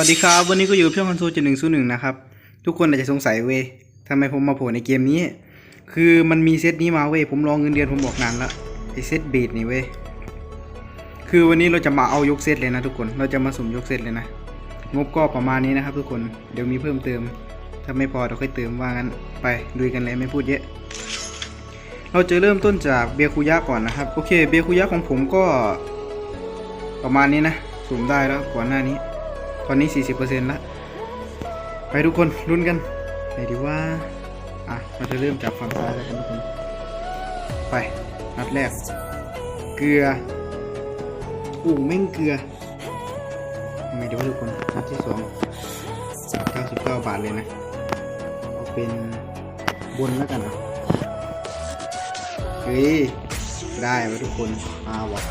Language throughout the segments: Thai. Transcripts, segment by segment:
วัสดีครับ วันนี้ก็อยู่กับช่องคอนโซลจุดหนึ่งศูนย์หนึ่งนะครับ ทุกคนอาจจะสงสัยเว้ยทำไมผมมาโผล่ในเกมนี้ คือมันมีเซตนี้มาเว้ยผมรองเงินเดือนผมบอกนานละไอเซตเบดนี่เว้ยคือวันนี้เราจะมาเอายกเซตเลยนะทุกคนเราจะมาสุ่มยกเซตเลยนะงบก็ประมาณนี้นะครับ ทุกคนเดี๋ยวมีเพิ่มเติม ถ้าไม่พอเราค่อยเติมว่างั้นไปดูกันเลยไม่พูดเยอะ เราจะเริ่มต้นจากเบียคุยะก่อนนะครับโอเคเบียคุยะของผมก็ ประมาณนี้นะสุ่มได้แล้วก่อนหน้านี้ ตอนนี้ 40%แล้วไปทุกคนลุ้นกันไหนดีว่า อะ เราจะเริ่มจากฝั่งซ้ายแล้วกันทุกคน ไป นัดแรก เกลืออู้แม่งเกลือทำไงดีวะทุกคน นัดที่สอง99 บาทเลยนะ เอาเป็นบนแล้วกันอะเฮ้ย ได้ไหมทุกคนมาวะ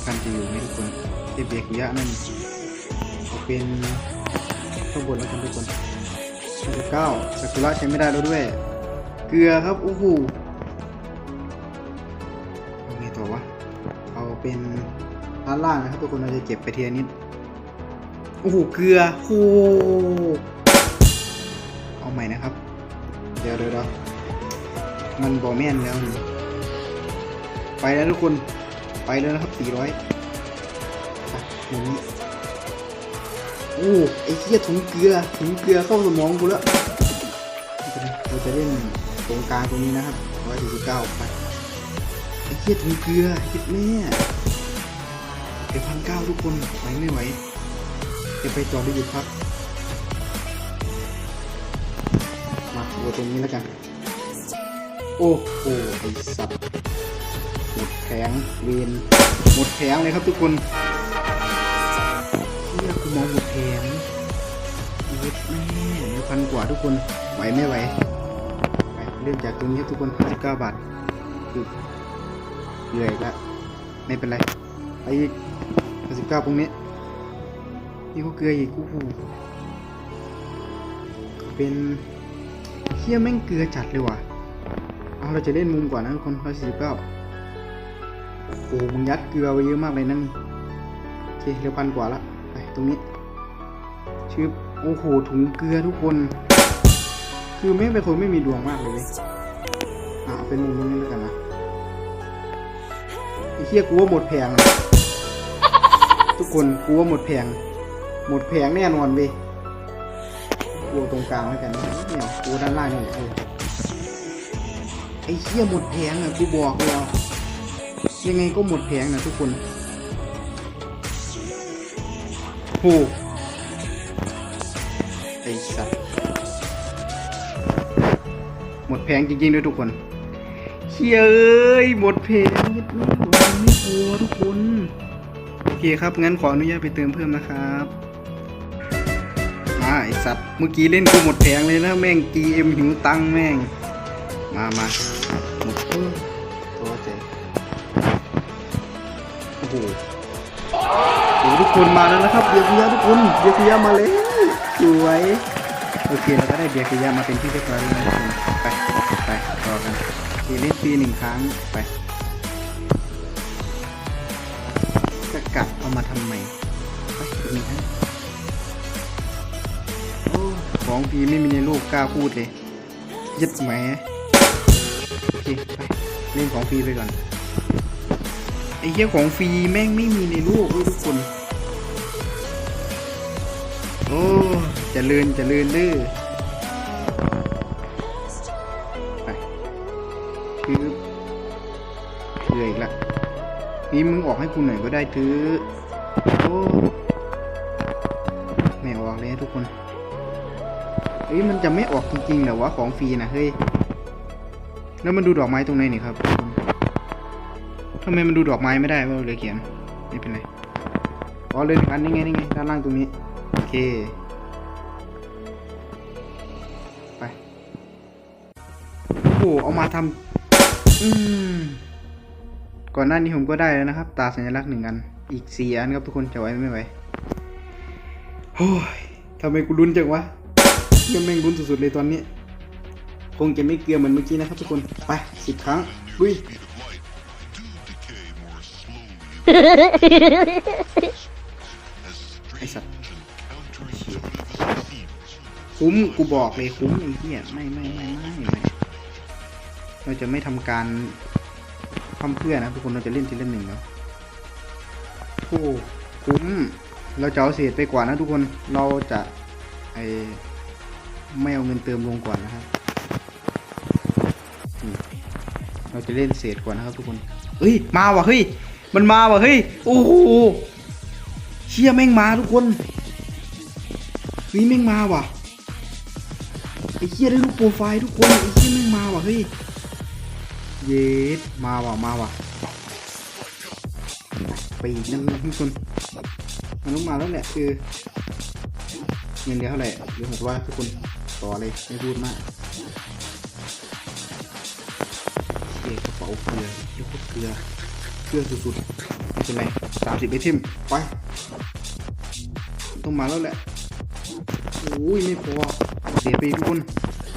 สองพันจะอยู่ไหมทุกคนเทียบเบียกยะนั่นเอาเป็นข้างบนแล้วกันทุกคนสิบเก้าซากุระใช้ไม่ได้แล้วด้วย เกลือครับโอ้โหเอาไงต่อวะเอาเป็นด้านล่างนะครับทุกคนเราจะเก็บไปทีละนิดโอ้โหเกลือโอ้เอาใหม่นะครับ เดี๋ยวเดี๋ยวมันบอแม่นแล้ว ไปแล้วทุกคน ไปแล้วนะครับ400ไปอย่างนี้โอ้ไอ้เหี้ยถุงเกลือถุงเกลือเข้าสมองกูแล้วเราจะเล่นตรงกลางตรงนี้นะครับ149ไปไอ้เหี้ยถุงเกลือคิดแม่เดี๋ยวพันเก้าทุกคนไหวไม่ไหวจะไปจอดได้หยุดพักมาดูตรงนี้แล้วกัน โอ้โหไอ้สัตว์ ผงเวนหมดแผงเลยครับทุกคนเฮียกูมองหมดแผงเย็ดแม่เหลือพันกว่าทุกคนไหวไม่ไหวไเริ่มจากตรงนี้ทุกคน59บาทคือเหนื่อยละไม่เป็นไรไปอีก59ตรงนี้นี่ก็เกลืออีกกูหูเป็นเฮียแม่งเกลือจัดเลยว่ะเอาเราจะเล่นมุมก่อนนะทุกคน149 โอ้มึงยัดเกลือไว้เยอะมากเลยนั่นนี่โอเคเร็วพันกว่าละไปตรงนี้ชื่อโอ้โหถุงเกลือทุกคน คือแม่เป็นคนไม่มีดวงมากเลยเว้ยอ่าเป็นมุมตรงนี้แล้วกันนะไอ้เหี้ยกูว่าหมดแผงทุกคนกูว่าหมดแผงหมดแผงแน่นอนเว้ยกูตรงกลางแล้วกันเนี่ยกูด้านล่างนี่แหละไอ้เหี้ยหมดแผงอะกูบอกเลยอะ ยังไงก็หมดแผงนะทุกคนโหไอ้สัสหมดแผงจริงๆด้วยทุกคนเฮ้ยหมดแผงยัดไม่หมดไม่พอทุกคน โอเคครับ งั้นขออนุญาตไปเติมเพิ่มนะครับมาไอ้สัตว์เมื่อกี้เล่นกูหมดแผงเลยนะแม่ง GM หิวตังแม่ง มามาหมดเออ โอ้โหทุกคนมาแล้วนะครับเบียร์คุยะทุกคนเบียร์คุยะมาแล้วสวยโอเคเราก็ได้เบียร์คุยะมาเป็นที่เรียบร้อยแล้วนะทุกคนไปไปต่อกันโอเคเล่นฟรีหนึ่งครั้งไปจะกัดเอามาทำไมไปอีกหนึ่งครั้งโอ้ของฟีไม่มีในโลกกล้าพูดเลยยัดแหมโอเคไปเล่นของฟีไปก่อน ไอ้เหี้ยของฟรีแม่งไม่มีในโลกเว้ยทุกคน โอ้จะเลินจะเลินเด้อไปคือเหนื่อยอีกละนี่มึงออกให้กูหน่อยก็ได้ถือโอ้ไม่ออกเลยทุกคนเฮ้ยมันจะไม่ออกจริงๆเหรอวะของฟรีนะเฮ้ยแล้วมันดูดอกไม้ตรงไหนนี่ครับำไมมันดูดอกไม้ไม่ได้ว่าเลยเขียนไม่เป็นไรอ๋อเลยอันนี้ไงนี่ไงด้านล่างตรงนี้โอเคไปโอ้โหเอามาทำอืมก่อนหน้านี้ผมก็ได้แล้วนะครับ ตาสัญลักษณ์หนึ่งอันอีกสี่อันครับทุกคนจะไหวไม่ไหวโอ้ยทำไมกูรุนจังวะยังแม่งรุนสุดๆเลยตอนนี้ คงจะไม่เกลือเหมือนเมื่อกี้นะครับทุกคนไปสิบครั้งลุย ไอสัตว์คุ้มกูบอกเลยคุ้มไอ้เหี้ยไม่ไม่ไม่ไม่เราจะไม่ทำการทำเพื่อนะทุกคนเราจะเล่นทีละหนึ่งแล้วโอ้คุ้มเราจะเอาเศษไปกว่านะทุกคนเราจะไอไม่เอาเงินเติมลงก่อนนะครับเราจะเล่นเศษก่อนนะครับทุกคนเฮ้ยมาว่ะเฮ้ย มันมาว่ะเฮ้ยโอ้โหเชี่ยแม่งมาทุกคนเฮ้ยแม่งมาว่ะไอ้เหี้ยได้รูปโปรไฟล์ทุกคนไอ้เหี้ยแม่งมาว่ะเฮ้ยเยสมาว่ะมาว่ะไปอีกนั่นทุกคนมันต้องมาแล้วแหละคือเงินเดือนเท่าไหร่เดือนหกร้อยทุกคนต่อเลยไม่พูดมากเชี่ยกระเป๋าเกลือเชี่ยโคตรเกลือ เกลือสุดๆไม่เป็นไรสามสิบไอทิมไปต้องมาแล้วแหละโอ้ยไม่พอเสียไปอีกทุกคน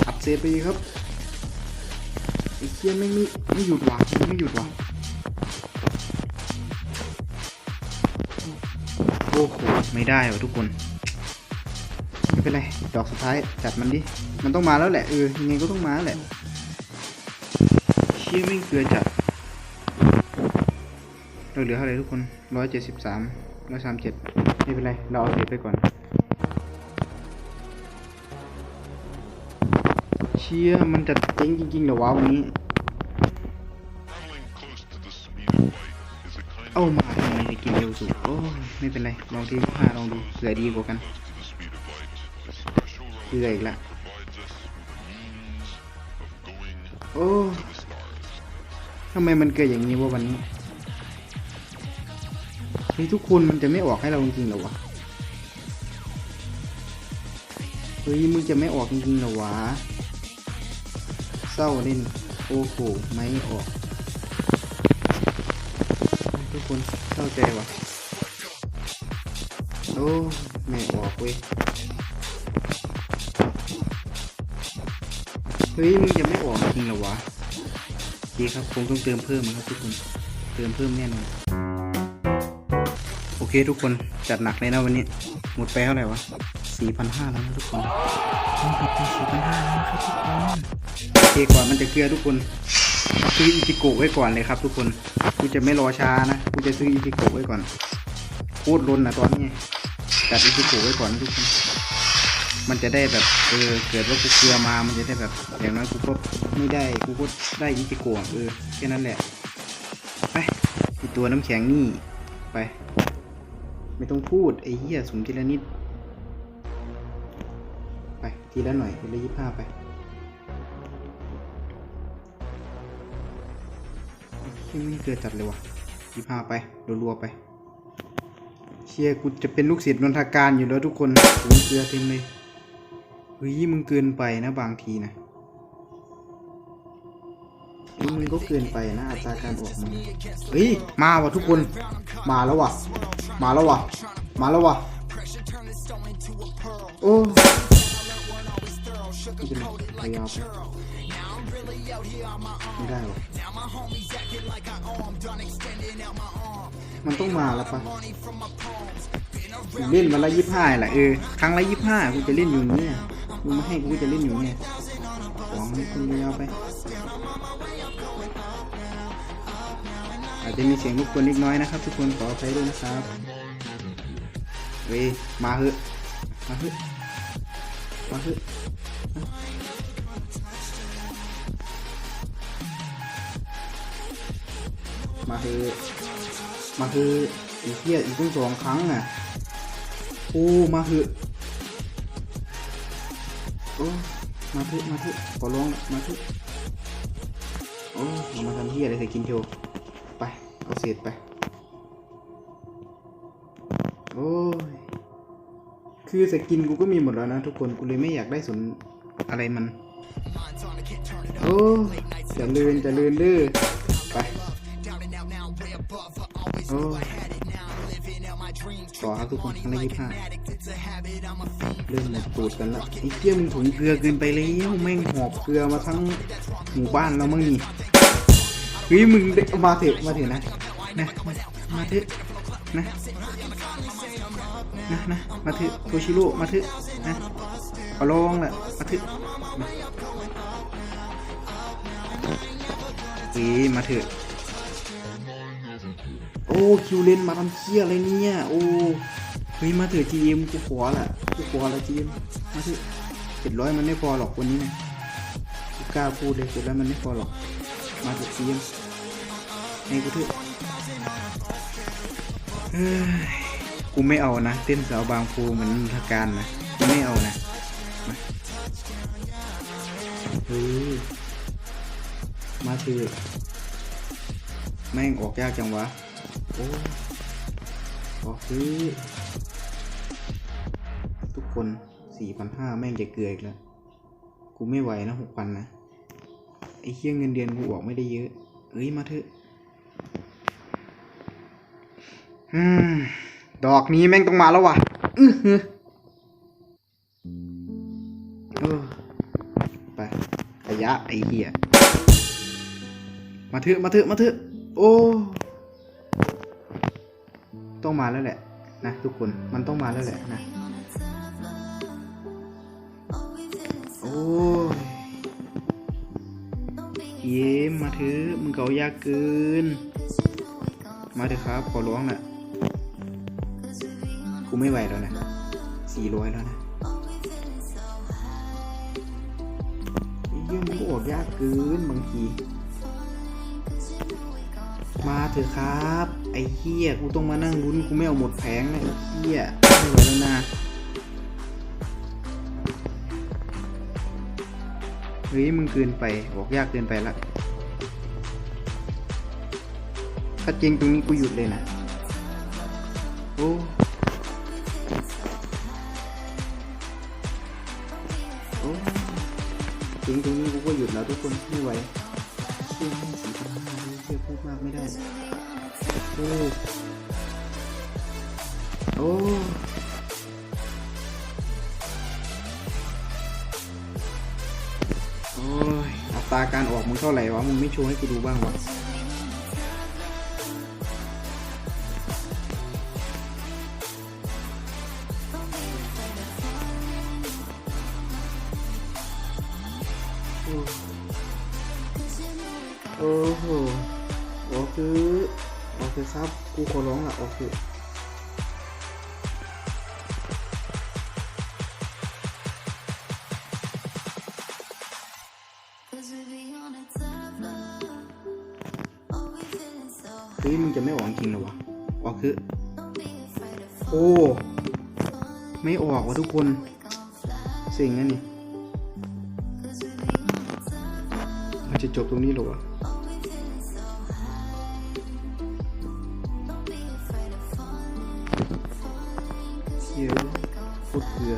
อัดเสียไปอีกครับไอ้เคียไม่ไม่ไม่หยุดว่ะไม่หยุดว่ะโอ้โหไม่ได้ว่ะทุกคนไม่เป็นไรดอกสุดท้ายจัดมันดิมันต้องมาแล้วแหละเออยังไงก็ต้องมาแหละเชี่ยไม่เกลือจัด เราเหลือเท่าไหร่ทุกคนร้อยเจ็ดสิบสามร้อยสามเจ็ดไม่เป็นไร เราเอาเสียไปก่อน เชี่ยมันจะเจ๊งจริงๆเหรอวะวันนี้ เอามาทำไมจะกินเร็วสุดโอ้ไม่เป็นไร ลองที่ห้าลองดูเผื่อดีกว่ากันเผื่ออีกละโอ้ทำไมมันเกิดอย่างนี้วะวันนี้ ฮ้ยทุกคนมันจะไม่ออกให้เราจริงๆหรอวะ เฮ้ยมึงจะไม่ออกจริงๆหรอวะ เศร้าเล่น โอ้โห ไม่ออก ทุกคนเข้าใจวะโอ้ไม่ออกเว้ย เฮ้ยมึงจะไม่ออกจริงเหรอวะโอเครับคงต้องเติมเพิ่มนะครับทุกคน เติมเพิ่มแน่นอน เคทุกคนจัดหนักเลยนะวันนี้ หมดไปเท่าไหร่วะสี่พันห้าแล้วนะทุกคนหมดไปสี่พันห้าแล้วนะครับทุกคนโอเคก่อนมันจะเกลือทุกคนซื้ออิจิโกไว้ก่อนเลยครับ ทุกคนกูจะไม่รอช้านะกูจะซื้ออิจิโกไว้ก่อนโคตรล้นนะตอนนี้จัดอิจิโกไว้ก่อนทุกคนมันจะได้แบบเออเกิดว่ากูเกลือมา มันจะได้แบบอย่างน้อยกูก็ไม่ได้กูก็ได้อิจิโกเออแค่นั้นแหละไปไอตัวน้ำแข็งนี่ไป ไม่ต้องพูด ไอ้เหี้ยสมทีละนิด ไปทีละหน่อยทีละยี่ห้าไปที่ไม่เกิดจัดเลยวะยี่ห้าไปรัวๆไป เชี่ยกูจะเป็นลูกศิษย์นนทการอยู่แล้วทุกคนโอ้ยเกลือเต็มเลยเฮ้ยมึงเกินไปนะบางทีนะ มึงก็เกินไปนะอัตราการออกมาเฮ้ย มาว่ะทุกคน มาแล้วว่ะ มาแล้วว่ะ มาแล้วว่ะ โอ้ไม่ไรพยายามไปไม่ได้หรอมันต้องมาแล้วปะกูเล่นวันละยี่ห้าแหละเออ ครั้งละยี่ห้ากูจะเล่นอยู่เนี่ยมึงมาให้กูจะเล่นอยู่เนี่ยหวังให้คุณยาวไป จจะมีเสียงรบกวนเล็กน้อยนะครับ ทุกคนขออภัยด้วยนะครับเว้ยมาเหอะมาเหอะมาเหอะมาเหอะมาเหอะอีกเหี้ยอีกตั้งสองครั้งอะโอ้มาเหอะโอ้มาเถอะมาเถอะขอร้องมาเถอะโอ้มาทำเหี้ยอะไรใส่กินโชว์ เอาเศษไป โอ้ย คือสกินกูก็มีหมดแล้วนะทุกคน กูเลยไม่อยากได้สนอะไรมัน โอ้จะลืนจะลืนดื้อไป โอ้ยต่อครับทุกคนครั้งละยี่ห้าเริ่มหมดตูดกันละไอ้เกี้ยมึงถุงเกลือเกินไปแล้วแม่งหอบเกลือมาทั้งหมู่บ้านแล้วมั้งนี่เฮ้ยมึงมาเถอะมาเถอะนะ นะมาเถอะนะนะนะมาเถอะโทชิโร่มาเถอะนะขอร้องแหละมาถึงวีมาเถอะโอ้คิวเลนมาทำเคี้ยอะไรเนี่ยโอ้เฮ้ยมาเถอะจีเอ็มกูขอละกูขอละจีเอ็มมาเถอะเจ็ดร้อยมันไม่พอหรอกวันนี้นะกูกล้าพูดเลยเจ็ดร้อยมันไม่พอหรอกมาเถอะจีเอ็มให้กูเถอะเฮ้ย กูไม่เอานะ เต้นสาวบางปูเหมือนทาการนะกูไม่เอานะมาเฮ้ยมาเถอะแม่งออกยากจังวะ โอ้ออกซื้อทุกคนสี่พันห้าแม่งจะเกลืออีกแล้ว กูไม่ไหวนะหกพันนะ ไอ้เคี้ยเงินเดือนกูออกไม่ได้เยอะ เอ้ยมาเถอะ อืม ดอกนี้แม่งต้องมาแล้วว่ะอื้อหือเออไปขยะไอ้เหี้ย มาเถอะมาเถอะมาเถอะโอ้ต้องมาแล้วแหละนะทุกคนมันต้องมาแล้วแหละนะ โอ้ยเย้มมาเถอะมึงเกายากเกิน มาเถอะครับ ขอร้องน่ะ กูไม่ไหวแล้วนะสี่ร้อยแล้วนะเหี้ยมันก็ออกยากเกินบางที มาเถอะครับ ไอ้เหี้ยกูต้องมานั่งลุ้นกูไม่เอาหมดแผงนะไอ้เหี้ยไม่ไหวแล้วนะเฮ้ยมึงเกินไปบอกยากเกินไปละถ้าจริงตรงนี้กูหยุดเลยนะ โอ้ โอ้จริงตรงนี้กูก็หยุดแล้วทุกคนไม่ไหวเชี่ยไม่สี่พันห้าเชี่ยพูดมากไม่ได้ โอ้โอ้โอ้อัตราการออกมึงเท่าไหร่วะ มึงไม่โชว์ให้กูดูบ้างวะ อ้โหออกคือออกคือครับกูขอร้องอะออกคือเฮ้ยมึงจะไม่ออกจริงเหรอวะออกคือโอ้ไม่ออกวะทุกคนสิ่งนั่นนี่มันจะจบตรงนี้เหรอวะ เฮียพูดเกลือ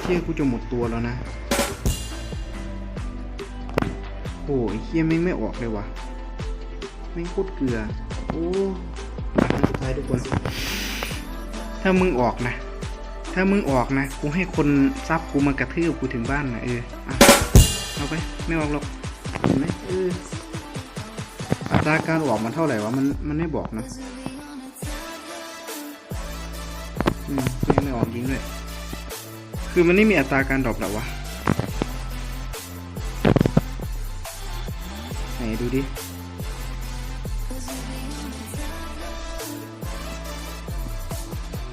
เฮียกูจะหมดตัวแล้วนะโอ้ยเฮียแม่ไม่ออกเลยวะแม่งโคตรเกลือ โอ้มาครั้งสุดท้ายทุกคน ถ้ามึงออกนะ ถ้ามึงออกนะ กูให้คนซับกูมากระทืบกูถึงบ้านนะเออเอาไป ไม่ออกหรอก เห็นไหมเออ อัตราการออกมันเท่าไหร่วะมันมันไม่บอกนะอืมไม่ไม่ออกจริงด้วยคือมันไม่มีอัตราการดรอปหรอวะไหนดูดิ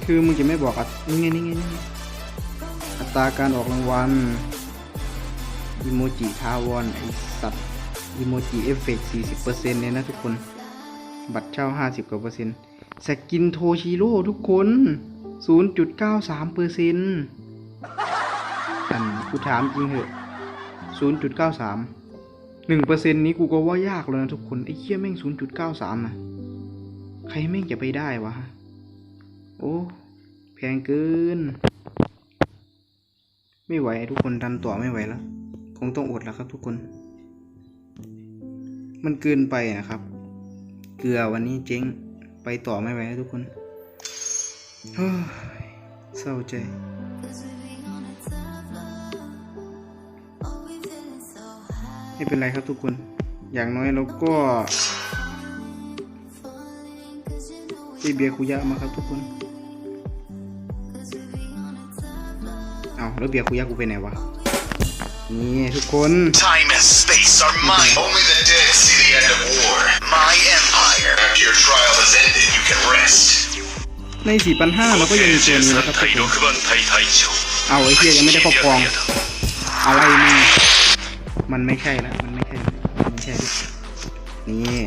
คือมึงจะไม่บอกอะนี่ไงนี่ไงนี่ไงอัตราการออกรางวัลอีโมจิทาวอนไอสัตว์ อีโมจิเอฟเฟกต์สี่สิบเปอร์เซ็นต์เนี่ยนะทุกคน บัตรเช่าห้าสิบกว่าเปอร์เซ็นต์สกินโทชิโร่ทุกคนศูนย์จุดเก้าสามเปอร์เซ็นต์อันกูถามจริงเหอะศูนย์จุดเก้าสามหนึ่งเปอร์เซ็นต์นี้กูก็ว่ายากแล้วนะทุกคน ไอ้เคี้ยแม่งศูนย์จุดเก้าสามนะใครแม่งจะไปได้วะ โอ้แพงเกิน ไม่ไหวทุกคนดันต่อไม่ไหวแล้ว คงต้องอดแล้วครับทุกคน มันเกินไปนะครับ เกลือวันนี้เจ๊งไปต่อไม่ไหวแล้วทุกคนเฮ้ยเศร้าใจไม่เป็นไรครับทุกคน อย่างน้อยเราก็ได้เบียร์คุยะมาครับทุกคน เอาแล้วเบียร์คุยะกูไปไหนวะ นี่ทุกคน Time and space are mine. Only the dead see end of war. My empire. Your trial is ended. You can rest. ใน 4,500เราก็ยังมีเกมอยู่นะครับคุณเอาไอ้เหี้ยยังไม่ได้ครอบครองอะไรนี่มันไม่ใช่นะมันไม่ใช่มันไม่ใช่นี่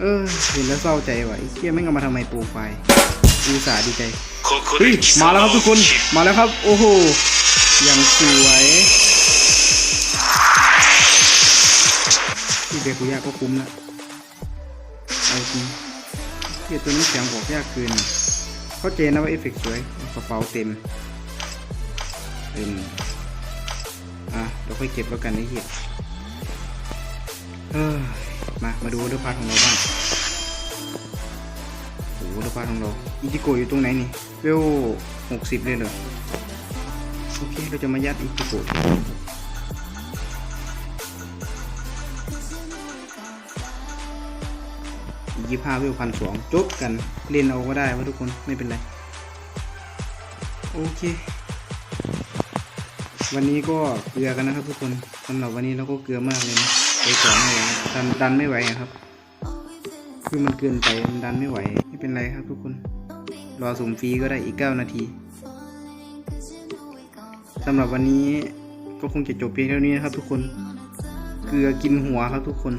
เออเห็นแล้วเศร้าใจว่ะไอ้เหี้ยไม่เอามาทำไมโปรไฟล์อุตส่าห์ดีใจเฮ้ยมาแล้วครับทุกคนมาแล้วครับ โอ้โหยัางสวย เบคุยาก็คุ้มละเอาจริงเฮียตัวนี้เสียงบอกยากเกินเข้าใจนะว่าเอฟเฟกสวยกระเป๋าเต็มเต็มอะเดี๋ยวค่อยเก็บแล้วกันไอ้เหี้ยเออมา มาดูดูพาร์ทของเราบ้างโอ้โหดูพาร์ทของเราอิจิโกะอยู่ตรงไหนนี่เวลหกสิบเลยเหรอโอเคเราจะมายัดอิจิโก ยี่ห้าเวพันสองจบกันเล่นเอาก็ได้วะทุกคนไม่เป็นไร โอเค วันนี้ก็เกลือกันนะครับทุกคนสำหรับวันนี้เราก็เกลือมากเลยนะไปก่อนไม่ไหวดันดันไม่ไหวครับ คือมันเกินไปมันดันไม่ไหวไม่เป็นไรครับทุกคน รอสุ่มฟรีก็ได้อีก 9 นาทีสำหรับวันนี้ก็คงจะจบเพียงเท่านี้นะครับทุกคน เกลือกินหัวครับทุกคน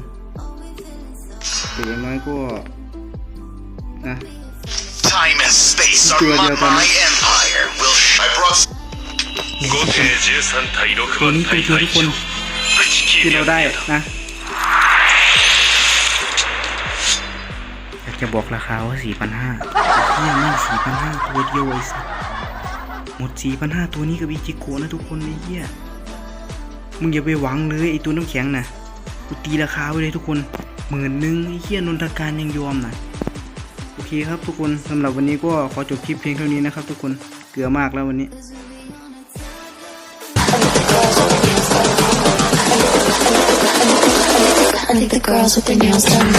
หรือย่างน้อยก็นะตัวเดียวตัวนี้ Will ตัวนี้คือคือทุกคนที่เราได้นะอยากจะบอกราคาว่า 4,500เนี่ยไม่4,500 ตัวเดียวไอ้สัสหมด 4,500 ตัวนี้กับอิจิโกะนะทุกคนไอ้เหี้ยมึงอย่าไปหวังเลยไอ้ตัวน้ำแข็งนะกูตีราคาไว้เลยทุกคน หมื่นหนึ่งไอ้เคียนนทการยังยอมนะโอเคครับทุกคนสำหรับวันนี้ก็ขอจบคลิปเพียงเท่านี้นะครับทุกคนเกลือมากแล้ววันนี้ I think the girls with their nails done.